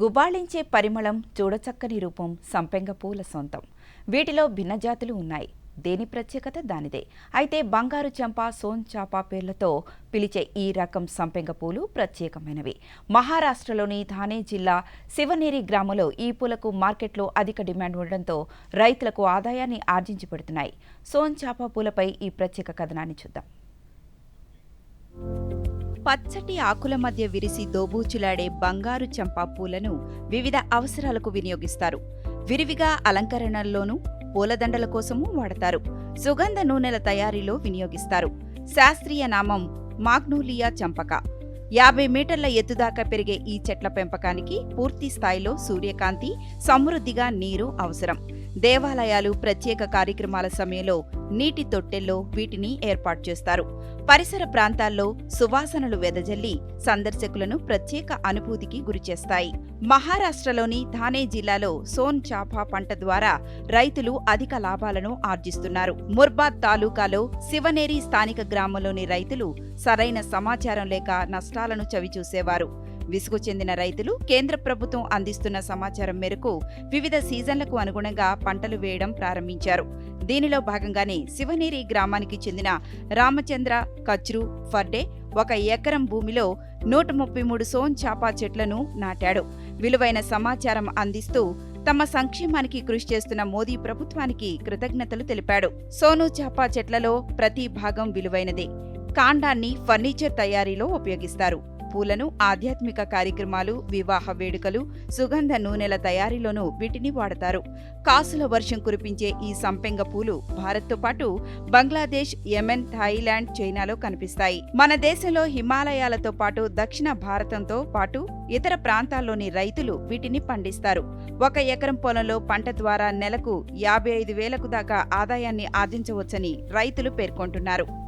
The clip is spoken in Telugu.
గుబాళించే పరిమళం చూడచక్కని రూపం సంపెంగ పూల సొంతం. వీటిలో భిన్న జాతులు ఉన్నాయి. దేని ప్రత్యేకత? దానిదే. అయితే బంగారు చంప సోన్ చాప పేర్లతో పిలిచే ఈ రకం సంపెంగ పూలు ప్రత్యేకమైనవి. మహారాష్ట్రలోని థానే జిల్లా శివనేరి గ్రామంలో ఈ పూలకు మార్కెట్లో అధిక డిమాండ్ ఉండడంతో రైతులకు ఆదాయాన్ని ఆర్జించి పెడుతున్నాయి సోన్ చాప పూలపై ఈ ప్రత్యేక కథనాన్ని చూద్దాం. పచ్చటి ఆకుల మధ్య విరిసి దోబూచులాడే బంగారు చంపా పూలను వివిధ అవసరాలకు వినియోగిస్తారు. విరివిగా అలంకరణల్లోనూ పూలదండల కోసము వాడతారు. సుగంధ నూనెల తయారీలో వినియోగిస్తారు. శాస్త్రీయ నామం మాగ్నోలియా చంపక. యాభై మీటర్ల ఎత్తుదాకా పెరిగే ఈ చెట్ల పెంపకానికి పూర్తి స్థాయిలో సూర్యకాంతి సమృద్ధిగా నీరు అవసరం. దేవాలయాలు ప్రత్యేక కార్యక్రమాల సమయంలో నీటి తొట్టెల్లో వీటిని ఏర్పాటు చేస్తారు. పరిసర ప్రాంతాల్లో సువాసనలు వెదజల్లి సందర్శకులను ప్రత్యేక అనుభూతికి గురిచేస్తాయి మహారాష్ట్రలోని థానే జిల్లాలో సోన్ చాపా పంట ద్వారా రైతులు అధిక లాభాలను ఆర్జిస్తున్నారు. ముర్బాద్ తాలూకాలో శివనేరి స్థానిక గ్రామంలోని రైతులు సరైన సమాచారం లేక నష్టాలను చవిచూసేవారు. విసుగు చెందిన రైతులు కేంద్ర ప్రభుత్వం అందిస్తున్న సమాచారం మేరకు వివిధ సీజన్లకు అనుగుణంగా పంటలు వేయడం ప్రారంభించారు. దీనిలో భాగంగానే శివనేరి గ్రామానికి చెందిన రామచంద్ర కచ్రు ఫర్డే ఒక ఎకరం భూమిలో నూట ముప్పై మూడు సోన్ చాపా చెట్లను నాటాడు. విలువైన సమాచారం అందిస్తూ తమ సంక్షేమానికి కృషి చేస్తున్న మోదీ ప్రభుత్వానికి కృతజ్ఞతలు తెలిపాడు. సోను చాపా చెట్లలో ప్రతి భాగం విలువైనదే. కాండాన్ని ఫర్నిచర్ తయారీలో ఉపయోగిస్తారు. పూలను ఆధ్యాత్మిక కార్యక్రమాలు వివాహ వేడుకలు సుగంధ నూనెల తయారీలోనూ వీటిని వాడతారు. కాసుల వర్షం కురిపించే ఈ సంపెంగ పూలు భారత్తో పాటు బంగ్లాదేశ్ యెమెన్ థాయిలాండ్ చైనాలో కనిపిస్తాయి. మన దేశంలో హిమాలయాలతో పాటు దక్షిణ భారతంతో పాటు ఇతర ప్రాంతాల్లోని రైతులు వీటిని పండిస్తారు. ఒక ఎకరం పొలంలో పంట ద్వారా నెలకు యాభై ఐదు వేలకు దాకా ఆదాయాన్ని ఆర్జించవచ్చని రైతులు పేర్కొంటున్నారు.